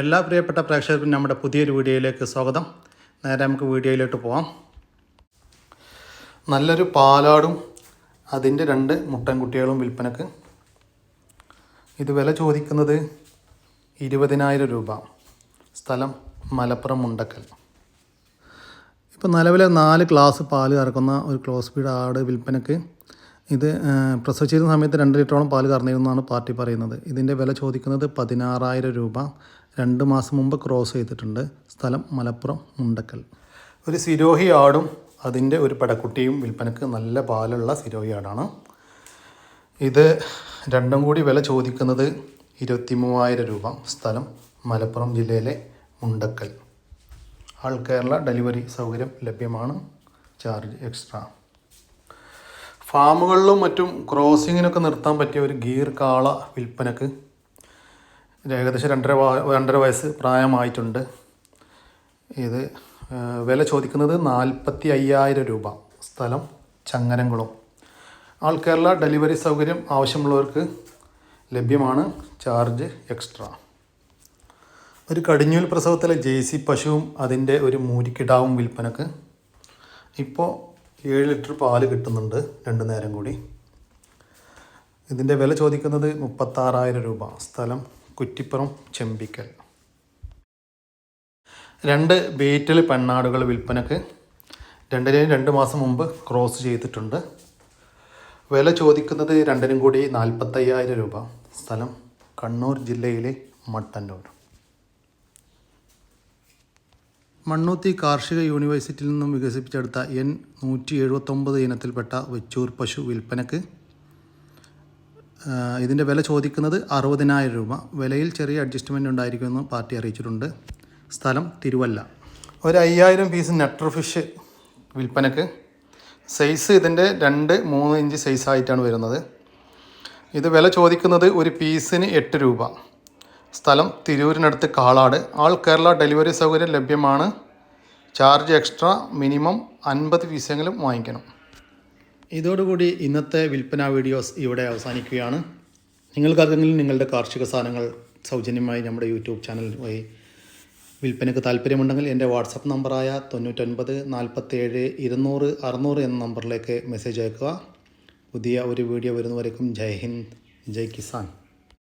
എല്ലാ പ്രിയപ്പെട്ട പ്രേക്ഷകർക്കും നമ്മുടെ പുതിയൊരു വീഡിയോയിലേക്ക് സ്വാഗതം. നേരെ നമുക്ക് വീഡിയോയിലോട്ട് പോവാം. നല്ലൊരു പാലാടും അതിന്റെ രണ്ട് മുട്ടൻകുട്ടികളും വിൽപ്പനക്ക്. ഇത് വില ചോദിക്കുന്നത് ഇരുപതിനായിരം രൂപ. സ്ഥലം മലപ്പുറം മുണ്ടക്കൽ. ഇപ്പോൾ നിലവിലെ നാല് ക്ലാസ് പാൽ കറക്കുന്ന ഒരു ക്ലോസ് സ്പീഡ് ആട് വിൽപ്പനക്ക് ഇത് പ്രസവിച്ചിരുന്ന സമയത്ത് രണ്ട് ലിറ്ററോളം പാൽ കറന്നിരുന്നാണ് പാർട്ടി പറയുന്നത്. ഇതിന്റെ വില ചോദിക്കുന്നത് പതിനാറായിരം രൂപ. രണ്ട് മാസം മുമ്പ് ക്രോസ് ചെയ്തിട്ടുണ്ട്. സ്ഥലം മലപ്പുറം മുണ്ടക്കൽ. ഒരു സിരോഹി ആടും അതിന്റെ ഒരു പടക്കുട്ടിയും വിൽപ്പനക്ക് നല്ല പാലുള്ള സിരോഹി ആടാണ്. ഇത് രണ്ടും കൂടി വില ചോദിക്കുന്നത് ഇരുപത്തി മൂവായിരം രൂപ. സ്ഥലം മലപ്പുറം ജില്ലയിലെ മുണ്ടക്കൽ. ആൾ കേരള ഡെലിവറി സൗകര്യം ലഭ്യമാണ്. Charge extra. ഫാമുകളിലും മറ്റും ക്രോസിങ്ങിനൊക്കെ നിർത്താൻ പറ്റിയ ഒരു ഗീർ കാള വിൽപ്പനക്ക് ഏകദേശം രണ്ടര രണ്ടര വയസ്സ് പ്രായമായിട്ടുണ്ട്. ഇത് വില ചോദിക്കുന്നത് നാൽപ്പത്തി അയ്യായിരം രൂപ സ്ഥലം ചങ്ങരംകുളം ആൾ കേരള ഡെലിവറി സൗകര്യം ആവശ്യമുള്ളവർക്ക് ലഭ്യമാണ് ചാർജ് എക്സ്ട്രാ. ഒരു കടിഞ്ഞൂൽ പ്രസവത്തിലെ ജേസി പശുവും അതിന്റെ ഒരു മൂരിക്കിടാവും വിൽപ്പനക്ക് ഇപ്പോൾ ഏഴ് ലിറ്റർ പാൽ കിട്ടുന്നുണ്ട് രണ്ട് നേരം കൂടി. ഇതിന്റെ വില ചോദിക്കുന്നത് മുപ്പത്താറായിരം രൂപ സ്ഥലം കുറ്റിപ്പുറം ചെമ്പിക്കൽ. രണ്ട് ബേറ്റൽ പെണ്ണാടുകൾ വിൽപ്പനക്ക് രണ്ടിനെയും രണ്ട് മാസം മുമ്പ് ക്രോസ് ചെയ്തിട്ടുണ്ട്. വില ചോദിക്കുന്നത് രണ്ടിനും കൂടി നാൽപ്പത്തയ്യായിരം രൂപ. സ്ഥലം കണ്ണൂർ ജില്ലയിലെ മട്ടന്നൂർ. മണ്ണൂത്തി കാർഷിക യൂണിവേഴ്സിറ്റിയിൽ നിന്നും വികസിപ്പിച്ചെടുത്ത എൻ നൂറ്റി എഴുപത്തൊമ്പത് ഇനത്തിൽപ്പെട്ട വെച്ചൂർ പശു വിൽപ്പനക്ക് ഇതിന്റെ വില ചോദിക്കുന്നത് അറുപതിനായിരം രൂപ. വിലയിൽ ചെറിയ അഡ്ജസ്റ്റ്മെന്റ് ഉണ്ടായിരിക്കുമെന്ന് പാർട്ടി അറിയിച്ചിട്ടുണ്ട്. സ്ഥലം തിരുവല്ല. ഒരു അയ്യായിരം പീസ് നെട്ടർ ഫിഷ് വിൽപ്പനക്ക്. സൈസ് ഇതിന്റെ രണ്ട് മൂന്ന് ഇഞ്ച് സൈസ് ആയിട്ടാണ് വരുന്നത്. ഇത് വില ചോദിക്കുന്നത് ഒരു പീസിന് എട്ട് രൂപ. സ്ഥലം തിരൂരിനടുത്ത് കാളാട്. ആൾ കേരള ഡെലിവറി സൗകര്യം ലഭ്യമാണ്. ചാർജ് എക്സ്ട്രാ മിനിമം അൻപത് പീസെങ്കിലും വാങ്ങിക്കണം. ഇതോടുകൂടി ഇന്നത്തെ വിൽപ്പന വീഡിയോസ് ഇവിടെ അവസാനിക്കുകയാണ്. നിങ്ങൾക്കാർക്കെങ്കിലും നിങ്ങളുടെ കാർഷിക സാധനങ്ങൾ സൗജന്യമായി നമ്മുടെ യൂട്യൂബ് ചാനൽ വഴി വിൽപ്പനയ്ക്ക് താല്പര്യമുണ്ടെങ്കിൽ എന്റെ വാട്സപ്പ് നമ്പറായ തൊണ്ണൂറ്റൊൻപത് നാൽപ്പത്തേഴ് ഇരുന്നൂറ് അറുന്നൂറ് എന്ന നമ്പറിലേക്ക് മെസ്സേജ് അയക്കുക. പുതിയ ഒരു വീഡിയോ വരുന്നവരേക്കും ജയ് ഹിന്ദ് ജയ് കിസാൻ.